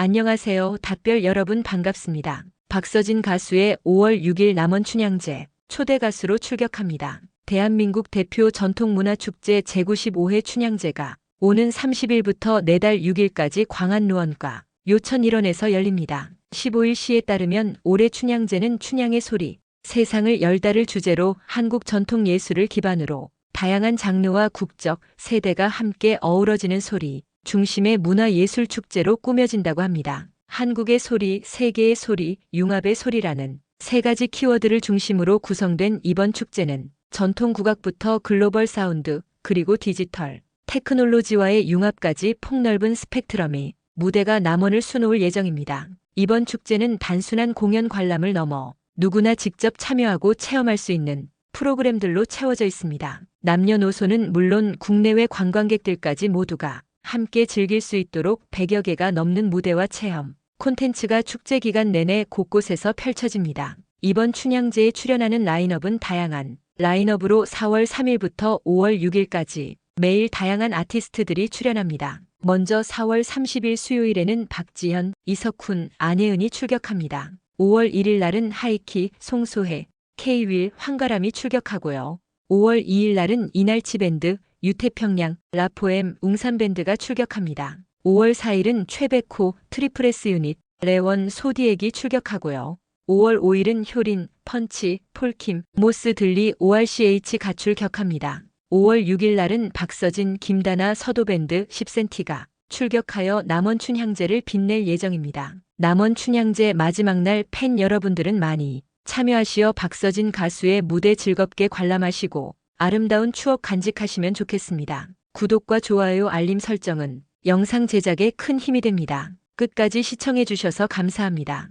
안녕하세요. 답별 여러분 반갑습니다. 박서진 가수의 5월 6일 남원 춘향제 초대 가수로 출격합니다. 대한민국 대표 전통문화축제 제95회 춘향제가 오는 30일부터 내달 6일까지 광안루원과 요천 일원에서 열립니다. 15일 시에 따르면 올해 춘향제는 춘향의 소리, 세상을 열다를 주제로 한국 전통 예술을 기반으로 다양한 장르와 국적, 세대가 함께 어우러지는 소리, 중심의 문화예술 축제로 꾸며진다고 합니다. 한국의 소리, 세계의 소리, 융합의 소리라는 세 가지 키워드를 중심으로 구성된 이번 축제는 전통 국악부터 글로벌 사운드, 그리고 디지털, 테크놀로지와의 융합까지 폭넓은 스펙트럼이 무대가 남원을 수놓을 예정입니다. 이번 축제는 단순한 공연 관람을 넘어 누구나 직접 참여하고 체험할 수 있는 프로그램들로 채워져 있습니다. 남녀노소는 물론 국내외 관광객들까지 모두가 함께 즐길 수 있도록 100여 개가 넘는 무대와 체험, 콘텐츠가 축제 기간 내내 곳곳에서 펼쳐집니다. 이번 춘향제에 출연하는 라인업은 다양한 라인업으로 4월 3일부터 5월 6일까지 매일 다양한 아티스트들이 출연합니다. 먼저 4월 30일 수요일에는 박지현, 이석훈, 안혜은이 출격합니다. 5월 1일 날은 하이키, 송소혜, K-윌, 황가람이 출격하고요. 5월 2일 날은 이날치 밴드, 유태평양, 라포엠, 웅산밴드가 출격합니다. 5월 4일은 최백호, 트리프레스 유닛, 레원, 소디액이 출격하고요. 5월 5일은 효린, 펀치, 폴킴, 모스 들리, ORCH가 출 격합니다. 5월 6일 날은 박서진, 김다나, 서도밴드, 10cm가 출격하여 남원 춘 향제를 빛낼 예정입니다. 남원 춘 향제 마지막 날 팬 여러분들은 많이 참여하시어 박서진 가수의 무대 즐겁게 관람하시고 아름다운 추억 간직하시면 좋겠습니다. 구독과 좋아요 알림 설정은 영상 제작에 큰 힘이 됩니다. 끝까지 시청해 주셔서 감사합니다.